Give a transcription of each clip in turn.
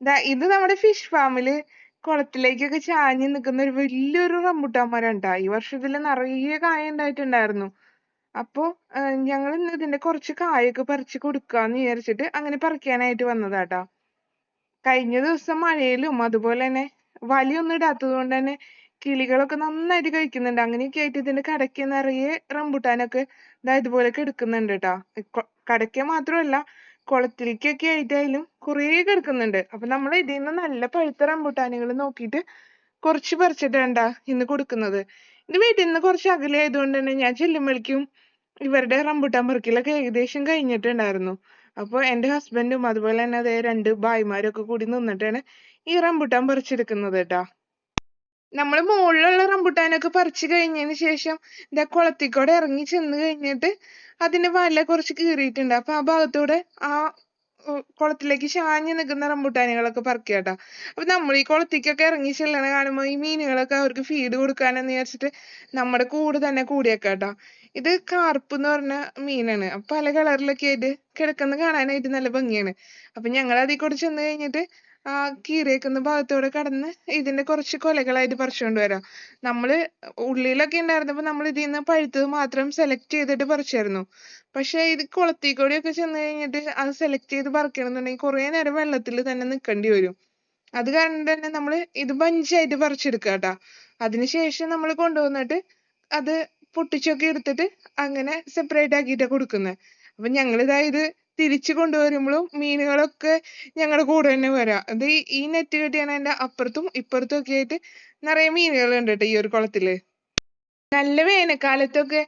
ദാ ഇത് നമ്മുടെ ഫിഷ് ഫാമിൽ കുളത്തിലേക്കൊക്കെ ചാഞ്ഞ് നിൽക്കുന്ന ഒരു വലിയൊരു റംബുട്ടാൻ മരം ഈ വർഷം ഇതിൽ നിറയെ കായ ഉണ്ടായിട്ടുണ്ടായിരുന്നു. അപ്പൊ ഞങ്ങൾ ഇന്ന് ഇതിന്റെ കുറച്ച് കായൊക്കെ പറിച്ച് കൊടുക്കാന്ന് വിചാരിച്ചിട്ട് അങ്ങനെ പറിക്കാനായിട്ട് വന്നതാട്ടാ. കഴിഞ്ഞ ദിവസം മഴയിലും അതുപോലെ തന്നെ വലയൊന്നും ഇടാത്തത് കൊണ്ട് തന്നെ കിളികളൊക്കെ നന്നായിട്ട് കഴിക്കുന്നുണ്ട്. അങ്ങനെയൊക്കെ ആയിട്ട് ഇതിന്റെ കടയ്ക്ക് നിറയെ റംബുട്ടാനൊക്കെ ദാ ഇതുപോലെ കിടക്കുന്നുണ്ട് ട്ടാ. കടയ്ക്ക മാത്രമല്ല കുളത്തിലേക്കൊക്കെ ആയിട്ടായാലും കുറേ കിടക്കുന്നുണ്ട്. അപ്പൊ നമ്മൾ ഇതിന്ന് നല്ല പഴുത്ത റംബുട്ടാനുകൾ നോക്കിയിട്ട് കുറച്ച് പറിച്ചിട്ടാണ്ടാ ഇന്ന് കൊടുക്കുന്നത്. ഇത് വീട്ടിൽ നിന്ന് കുറച്ച് അകലെ ആയതുകൊണ്ട് തന്നെ ഞാൻ ചെല്ലുമ്പോഴേക്കും ഇവരുടെ റംബുട്ടാൻ പറിക്കലൊക്കെ ഏകദേശം കഴിഞ്ഞിട്ടുണ്ടായിരുന്നു. അപ്പൊ എന്റെ ഹസ്ബൻഡും അതുപോലെ തന്നെ അതേ രണ്ട് ഭായിമാരൊക്കെ കൂടി നിന്നിട്ടാണ് ഈ റംബുട്ടാൻ പറിച്ചെടുക്കുന്നത് ട്ടാ നമ്മൾ മുകളിലുള്ള റംബുട്ടാനൊക്കെ പറിച്ചു കഴിഞ്ഞതിന് ശേഷം ദാ കുളത്തിക്കൂടെ ഇറങ്ങി ചെന്ന് കഴിഞ്ഞിട്ട് അതിന്റെ വല കുറച്ച് കീറിയിട്ടുണ്ട്. അപ്പൊ ആ ഭാഗത്തൂടെ ആ കുളത്തിലേക്ക് ചാഞ്ഞ് നിൽക്കുന്ന റംബുട്ടാനുകളൊക്കെ പറിക്കാട്ടോ അപ്പൊ നമ്മൾ ഈ കുളത്തിക്കൊക്കെ ഇറങ്ങി ചെല്ലണ കാണുമ്പോ ഈ മീനുകളൊക്കെ അവർക്ക് ഫീഡ് കൊടുക്കാനെന്ന് വിചാരിച്ചിട്ട് നമ്മുടെ കൂട് തന്നെ കൂടിയേക്കാട്ടോ ഇത് കാർപ്പ് എന്ന് പറഞ്ഞ മീനാണ്. പല കളറിലൊക്കെ ആയിട്ട് കിടക്കുന്ന കാണാനായിട്ട് നല്ല ഭംഗിയാണ്. അപ്പൊ ഞങ്ങൾ അതിൽ കൂടെ ചെന്ന് കഴിഞ്ഞിട്ട് ആ കീറിയേക്കുന്ന ഭാഗത്തൂടെ കടന്ന് ഇതിന്റെ കുറച്ച് കൊലകളായിട്ട് പറിച്ചുകൊണ്ട് വരാം. നമ്മൾ ഉള്ളിലൊക്കെ ഉണ്ടായിരുന്നപ്പോ നമ്മൾ ഇതീന്ന് പഴുത്തത് മാത്രം select ചെയ്തിട്ട് പറിച്ചായിരുന്നു. പക്ഷെ ഇത് കുളത്തിൽ കൂടെയൊക്കെ ചെന്ന് കഴിഞ്ഞിട്ട് അത് select ചെയ്ത് പറിക്കണമെന്നുണ്ടെങ്കിൽ കുറേ നേരം വെള്ളത്തിൽ തന്നെ നിക്കണ്ടി വരും. അത് കാരണം തന്നെ നമ്മൾ ഇത് bunch ആയിട്ട് പറിച്ചെടുക്കാട്ടാ അതിനുശേഷം നമ്മൾ കൊണ്ടുവന്നിട്ട് അത് പൊട്ടിച്ചൊക്കെ എടുത്തിട്ട് അങ്ങനെ separate ആക്കിയിട്ടാ കൊടുക്കുന്നെ. അപ്പൊ ഞങ്ങളിതാ ഇത് തിരിച്ചു കൊണ്ടുവരുമ്പോഴും മീനുകളൊക്കെ ഞങ്ങളുടെ കൂടെ തന്നെ വരാ. അത് ഈ നെറ്റ് കെട്ടിയതിന്റെ അപ്പുറത്തും ഇപ്പുറത്തും ഒക്കെ ആയിട്ട് നിറയെ മീനുകൾ ഉണ്ട് ട്ടോ ഈ ഒരു കുളത്തിൽ. നല്ല വേനൽക്കാലത്തൊക്കെ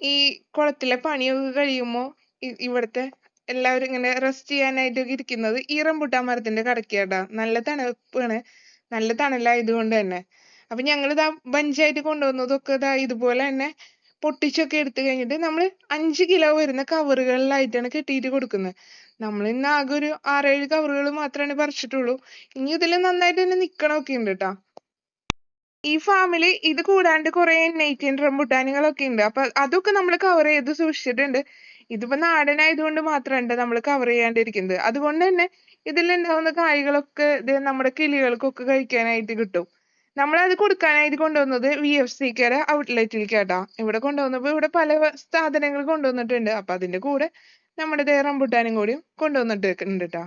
ഈ കുളത്തിലെ പണിയൊക്കെ കഴിയുമ്പോ ഇ- ഇവിടുത്തെ എല്ലാവരും ഇങ്ങനെ റെസ്റ്റ് ചെയ്യാനായിട്ടൊക്കെ ഇരിക്കുന്നത് ഈ റംബുട്ടാൻ മരത്തിന്റെ കടക്കാട്ടാ. നല്ല തണുപ്പാണ്. നല്ല തണലായതുകൊണ്ട് തന്നെ. അപ്പൊ ഞങ്ങൾ ഇതാ ബഞ്ചായിട്ട് കൊണ്ടുവന്നതൊക്കെ ഇതാ ഇതുപോലെ തന്നെ പൊട്ടിച്ചൊക്കെ എടുത്തു കഴിഞ്ഞിട്ട് നമ്മൾ അഞ്ച് കിലോ വരുന്ന കവറുകളിലായിട്ടാണ് കെട്ടിയിട്ട് കൊടുക്കുന്നത്. നമ്മൾ ഇന്ന് ആകെ ഒരു ആറേഴ് കവറുകൾ മാത്രാണ് പറിച്ചിട്ടുള്ളൂ. ഇനി ഇതിൽ നന്നായിട്ട് തന്നെ നിക്കണൊക്കെ ഉണ്ട് ട്ടാ ഈ ഫാമിൽ ഇത് കൂടാണ്ട് കുറെ നെയ്റ്റിൻ റംബുട്ടാനുകളൊക്കെ ഉണ്ട്. അപ്പൊ അതൊക്കെ നമ്മൾ കവർ ചെയ്ത് സൂക്ഷിച്ചിട്ടുണ്ട്. ഇതിപ്പോ നാടനായതുകൊണ്ട് മാത്രമുണ്ട് നമ്മൾ കവർ ചെയ്യാണ്ടിരിക്കുന്നത്. അതുകൊണ്ട് തന്നെ ഇതിലുണ്ടാവുന്ന കായ്കളൊക്കെ ഇത് നമ്മുടെ കിളികൾക്കൊക്കെ കഴിക്കാനായിട്ട് കിട്ടും. നമ്മളത് കൊടുക്കാനായിട്ട് കൊണ്ടുവന്നത് വി എഫ് സിക്കയുടെ ഔട്ട്ലെറ്റിലേക്കാട്ടാ ഇവിടെ കൊണ്ടുവന്നപ്പോ ഇവിടെ പല സാധനങ്ങൾ കൊണ്ടുവന്നിട്ടുണ്ട്. അപ്പൊ അതിന്റെ കൂടെ നമ്മുടെ ദേ റംബുട്ടാനും കൂടി കൊണ്ടുവന്നിട്ടുണ്ട് ട്ടാ